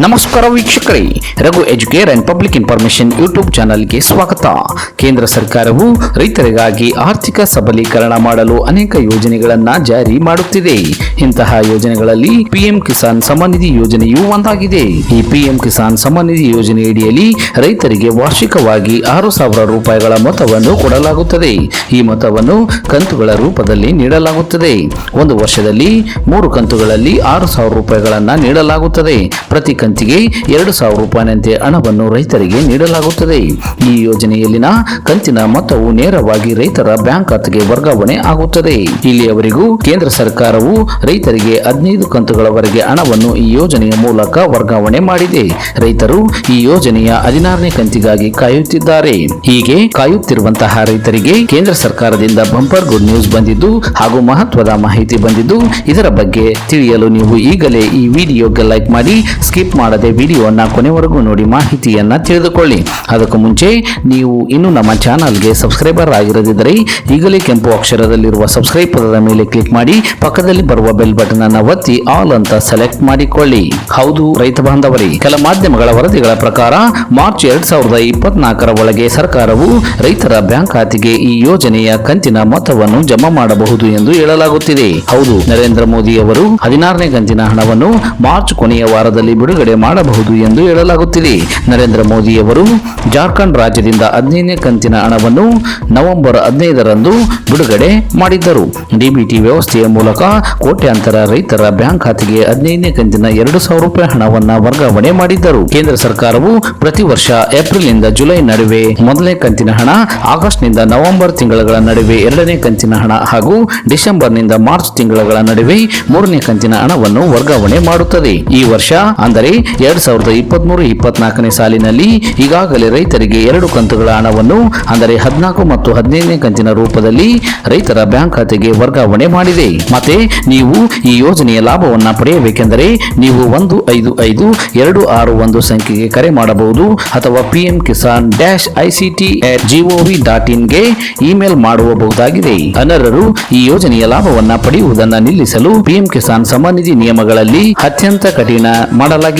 ನಮಸ್ಕಾರ ವೀಕ್ಷಕರೇ, Raghu educare and public information YouTube ಚಾನಲ್ಗೆ ಸ್ವಾಗತ. ಕೇಂದ್ರ ಸರ್ಕಾರವು ರೈತರಿಗಾಗಿ ಆರ್ಥಿಕ ಸಬಲೀಕರಣ ಮಾಡಲು ಅನೇಕ ಯೋಜನೆಗಳನ್ನ ಜಾರಿ ಮಾಡುತ್ತಿದೆ. ಇಂತಹ ಯೋಜನೆಗಳಲ್ಲಿ ಪಿಎಂ ಕಿಸಾನ್ ಸಮನಿಧಿ ಯೋಜನೆಯೂ ಒಂದಾಗಿದೆ. ಈ ಪಿಎಂ ಕಿಸಾನ್ ಸಮ್ಮಾನಿಧಿ ಯೋಜನೆಯಡಿಯಲ್ಲಿ ರೈತರಿಗೆ ವಾರ್ಷಿಕವಾಗಿ ಆರು ಸಾವಿರ ರೂಪಾಯಿಗಳ ಮೊತ್ತವನ್ನು ಕೊಡಲಾಗುತ್ತದೆ. ಈ ಮೊತ್ತವನ್ನು ಕಂತುಗಳ ರೂಪದಲ್ಲಿ ನೀಡಲಾಗುತ್ತದೆ. ಒಂದು ವರ್ಷದಲ್ಲಿ ಮೂರು ಕಂತುಗಳಲ್ಲಿ ಆರು ಸಾವಿರ ರೂಪಾಯಿಗಳನ್ನು ನೀಡಲಾಗುತ್ತದೆ. ಪ್ರತಿ ಕಂತಿಗೆ ಎರಡು ಸಾವಿರ ರೂಪಾಯಿನಂತೆ ಹಣವನ್ನು ರೈತರಿಗೆ ನೀಡಲಾಗುತ್ತದೆ. ಈ ಯೋಜನೆಯಲ್ಲಿನ ಕಂತಿನ ಮೊತ್ತವು ನೇರವಾಗಿ ರೈತರ ಬ್ಯಾಂಕ್ ಖಾತೆಗೆ ವರ್ಗಾವಣೆ ಆಗುತ್ತದೆ. ಇಲ್ಲಿಯವರೆಗೂ ಕೇಂದ್ರ ಸರ್ಕಾರವು ರೈತರಿಗೆ ಹದಿನೈದು ಕಂತುಗಳವರೆಗೆ ಹಣವನ್ನು ಈ ಯೋಜನೆಯ ಮೂಲಕ ವರ್ಗಾವಣೆ ಮಾಡಿದೆ. ರೈತರು ಈ ಯೋಜನೆಯ ಹದಿನಾರನೇ ಕಂತಿಗಾಗಿ ಕಾಯುತ್ತಿದ್ದಾರೆ. ಹೀಗೆ ಕಾಯುತ್ತಿರುವಂತಹ ರೈತರಿಗೆ ಕೇಂದ್ರ ಸರ್ಕಾರದಿಂದ ಬಂಪರ್ ಗುಡ್ ನ್ಯೂಸ್ ಬಂದಿದ್ದು ಹಾಗೂ ಮಹತ್ವದ ಮಾಹಿತಿ ಬಂದಿದ್ದು ಇದರ ಬಗ್ಗೆ ತಿಳಿಯಲು ನೀವು ಈಗಲೇ ಈ ವಿಡಿಯೋಗೆ ಲೈಕ್ ಮಾಡಿ ಸ್ಕಿಪ್ ಮಾಡದೆ ವಿಡಿಯೋನ ಕೊನೆವರೆಗೂ ನೋಡಿ ಮಾಹಿತಿಯನ್ನ ತಿಳಿದುಕೊಳ್ಳಿ. ಅದಕ್ಕೂ ಮುಂಚೆ ನೀವು ಇನ್ನು ನಮ್ಮ ಚಾನಲ್ಗೆ ಸಬ್ಸ್ಕ್ರೈಬರ್ ಆಗಿರದಿದ್ದರೆ ಈಗಲೇ ಕೆಂಪು ಅಕ್ಷರದಲ್ಲಿರುವ ಸಬ್ಸ್ಕ್ರೈಬ್ ಪದದ ಮೇಲೆ ಕ್ಲಿಕ್ ಮಾಡಿ, ಪಕ್ಕದಲ್ಲಿ ಬರುವ ಬೆಲ್ ಬಟನ್ ಅನ್ನು ಒತ್ತಿ ಆಲ್ ಅಂತ ಸೆಲೆಕ್ಟ್ ಮಾಡಿಕೊಳ್ಳಿ. ಹೌದು, ರೈತ ಬಾಂಧವರೇ, ಕೆಲ ಮಾಧ್ಯಮಗಳ ವರದಿಗಳ ಪ್ರಕಾರ ಮಾರ್ಚ್ ಎರಡ್ ಸಾವಿರದ ಇಪ್ಪತ್ನಾಲ್ಕರ ಒಳಗೆ ಸರ್ಕಾರವು ರೈತರ ಬ್ಯಾಂಕ್ ಖಾತೆಗೆ ಈ ಯೋಜನೆಯ ಕಂತಿನ ಮೊತ್ತವನ್ನು ಜಮಾ ಮಾಡಬಹುದು ಎಂದು ಹೇಳಲಾಗುತ್ತಿದೆ. ಹೌದು, ನರೇಂದ್ರ ಮೋದಿ ಅವರು ಹದಿನಾರನೇ ಕಂತಿನ ಹಣವನ್ನು ಮಾರ್ಚ್ ಕೊನೆಯ ವಾರದಲ್ಲಿ ಬಿಡುಗಡೆ ಮಾಡಬಹುದು ಎಂದು ಹೇಳಲಾಗುತ್ತಿದೆ. ನರೇಂದ್ರ ಮೋದಿಯವರು ಜಾರ್ಖಂಡ್ ರಾಜ್ಯದಿಂದ ಹದಿನೈದನೇ ಕಂತಿನ ಹಣವನ್ನು ನವೆಂಬರ್ ಹದಿನೈದರಂದು ಬಿಡುಗಡೆ ಮಾಡಿದ್ದರು. ಡಿಬಿಟಿ ವ್ಯವಸ್ಥೆಯ ಮೂಲಕ ಕೋಟ್ಯಾಂತರ ರೈತರ ಬ್ಯಾಂಕ್ ಖಾತೆಗೆ ಹದಿನೈದನೇ ಕಂತಿನ ಎರಡು ಸಾವಿರ ರೂಪಾಯಿ ಹಣವನ್ನು ವರ್ಗಾವಣೆ ಮಾಡಿದ್ದರು. ಕೇಂದ್ರ ಸರ್ಕಾರವು ಪ್ರತಿ ವರ್ಷ ಏಪ್ರಿಲ್ನಿಂದ ಜುಲೈ ನಡುವೆ ಮೊದಲನೇ ಕಂತಿನ ಹಣ ಆಗಸ್ಟ್ನಿಂದ ನವೆಂಬರ್ ತಿಂಗಳ ನಡುವೆ ಎರಡನೇ ಕಂತಿನ ಹಣ ಹಾಗೂ ಡಿಸೆಂಬರ್ನಿಂದ ಮಾರ್ಚ್ ತಿಂಗಳ ನಡುವೆ ಮೂರನೇ ಕಂತಿನ ಹಣವನ್ನು ವರ್ಗಾವಣೆ ಮಾಡುತ್ತದೆ. ಈ ವರ್ಷ ಅಂದರೆ ಎರಡ್ ಸಾವಿರದ ಇಪ್ಪತ್ಮೂರು ಇಪ್ಪತ್ನಾಲ್ಕನೇ ಸಾಲಿನಲ್ಲಿ ಈಗಾಗಲೇ ರೈತರಿಗೆ ಎರಡು ಕಂತುಗಳ ಹಣವನ್ನು, ಅಂದರೆ ಹದಿನಾಲ್ಕು ಮತ್ತು ಹದಿನೈದನೇ ಕಂತಿನ ರೂಪದಲ್ಲಿ ರೈತರ ಬ್ಯಾಂಕ್ ಖಾತೆಗೆ ವರ್ಗಾವಣೆ ಮಾಡಿದೆ. ಮತ್ತೆ ನೀವು ಈ ಯೋಜನೆಯ ಲಾಭವನ್ನು ಪಡೆಯಬೇಕೆಂದರೆ ನೀವು ಒಂದು ಐದು ಐದು ಎರಡು ಆರು ಒಂದು ಸಂಖ್ಯೆಗೆ ಕರೆ ಮಾಡಬಹುದು ಅಥವಾ PM Kisan dash ICT GOV dot ಇನ್ಗೆ email ಮಾಡಬಹುದಾಗಿದೆ. ಅನರ್ಹರು ಈ ಯೋಜನೆಯ ಲಾಭವನ್ನ ಪಡೆಯುವುದನ್ನು ನಿಲ್ಲಿಸಲು ಪಿಎಂ ಕಿಸಾನ್ ಸಮಾನಿಧಿ ನಿಧಿ ನಿಯಮಗಳಲ್ಲಿ ಅತ್ಯಂತ ಕಠಿಣ ಮಾಡಲಾಗಿದೆ.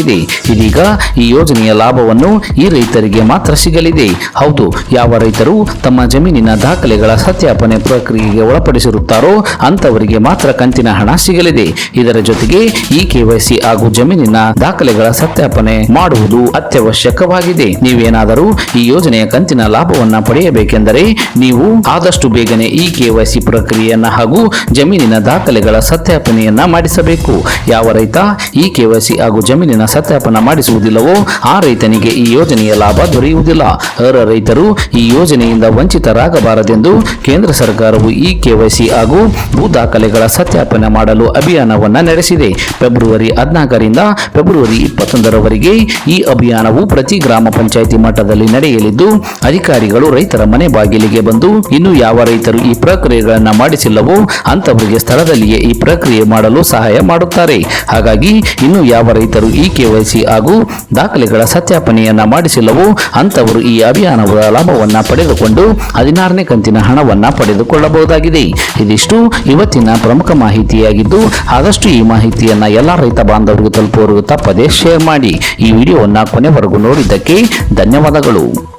ಇದೀಗ ಈ ಯೋಜನೆಯ ಲಾಭವನ್ನು ಈ ರೈತರಿಗೆ ಮಾತ್ರ ಸಿಗಲಿದೆ. ಹೌದು, ಯಾವ ರೈತರು ತಮ್ಮ ಜಮೀನಿನ ದಾಖಲೆಗಳ ಸತ್ಯಾಪನೆ ಪ್ರಕ್ರಿಯೆಗೆ ಒಳಪಡಿಸಿರುತ್ತಾರೋ ಅಂತವರಿಗೆ ಮಾತ್ರ ಕಂತಿನ ಹಣ ಸಿಗಲಿದೆ. ಇದರ ಜೊತೆಗೆ ಈ ಕೆವೈಸಿ ಹಾಗೂ ಜಮೀನಿನ ದಾಖಲೆಗಳ ಸತ್ಯಾಪನೆ ಮಾಡುವುದು ಅತ್ಯವಶ್ಯಕವಾಗಿದೆ. ನೀವೇನಾದರೂ ಈ ಯೋಜನೆಯ ಕಂತಿನ ಲಾಭವನ್ನು ಪಡೆಯಬೇಕೆಂದರೆ ನೀವು ಆದಷ್ಟು ಬೇಗನೆ ಈ ಕೆವೈಸಿ ಪ್ರಕ್ರಿಯೆಯನ್ನ ಹಾಗೂ ಜಮೀನಿನ ದಾಖಲೆಗಳ ಸತ್ಯಾಪನೆಯನ್ನ ಮಾಡಿಸಬೇಕು. ಯಾವ ರೈತ ಈ ಕೆವೈಸಿ ಹಾಗೂ ಜಮೀನಿನ ಸತ್ಯಾಪನ ಮಾಡಿಸುವುದಿಲ್ಲವೋ, ಆ ರೈತನಿಗೆ ಈ ಯೋಜನೆಯ ಲಾಭ ದೊರೆಯುವುದಿಲ್ಲ. ಅರ್ಹ ರೈತರು ಈ ಯೋಜನೆಯಿಂದ ವಂಚಿತರಾಗಬಾರದೆಂದು ಕೇಂದ್ರ ಸರ್ಕಾರವು ಈ ಕೆವೈಸಿ ಹಾಗೂ ಭೂ ದಾಖಲೆಗಳ ಸತ್ಯಾಪನೆ ಮಾಡಲು ಅಭಿಯಾನವನ್ನು ನಡೆಸಿದೆ. ಫೆಬ್ರವರಿ ಹದಿನಾಲ್ಕರಿಂದ ಫೆಬ್ರವರಿ ಇಪ್ಪತ್ತೊಂದರವರೆಗೆ ಈ ಅಭಿಯಾನವು ಪ್ರತಿ ಗ್ರಾಮ ಪಂಚಾಯಿತಿ ಮಟ್ಟದಲ್ಲಿ ನಡೆಯಲಿದ್ದು, ಅಧಿಕಾರಿಗಳು ರೈತರ ಮನೆ ಬಾಗಿಲಿಗೆ ಬಂದು, ಇನ್ನು ಯಾವ ರೈತರು ಈ ಪ್ರಕ್ರಿಯೆಗಳನ್ನು ಮಾಡಿಸಿಲ್ಲವೋ ಅಂತವರಿಗೆ ಸ್ಥಳದಲ್ಲಿಯೇ ಈ ಪ್ರಕ್ರಿಯೆ ಮಾಡಲು ಸಹಾಯ ಮಾಡುತ್ತಾರೆ. ಹಾಗಾಗಿ, ಇನ್ನು ಯಾವ ರೈತರು ಈ ಕೆವೈಸಿ ಹಾಗೂ ದಾಖಲೆಗಳ ಸತ್ಯಾಪನೆಯನ್ನು ಮಾಡಿಸಿಲ್ಲವೋ ಅಂತವರು ಈ ಅಭಿಯಾನದ ಲಾಭವನ್ನ ಪಡೆದುಕೊಂಡು ಹದಿನಾರನೇ ಕಂತಿನ ಹಣವನ್ನ ಪಡೆದುಕೊಳ್ಳಬಹುದಾಗಿದೆ. ಇದಿಷ್ಟು ಇವತ್ತಿನ ಪ್ರಮುಖ ಮಾಹಿತಿಯಾಗಿದ್ದು, ಆದಷ್ಟು ಈ ಮಾಹಿತಿಯನ್ನ ಎಲ್ಲ ರೈತ ಬಾಂಧವರಿಗೂ ತಲುಪುವವರೆಗೂ ತಪ್ಪದೇ ಶೇರ್ ಮಾಡಿ. ಈ ವಿಡಿಯೋವನ್ನು ಕೊನೆವರೆಗೂ ನೋಡಿದ್ದಕ್ಕೆ ಧನ್ಯವಾದಗಳು.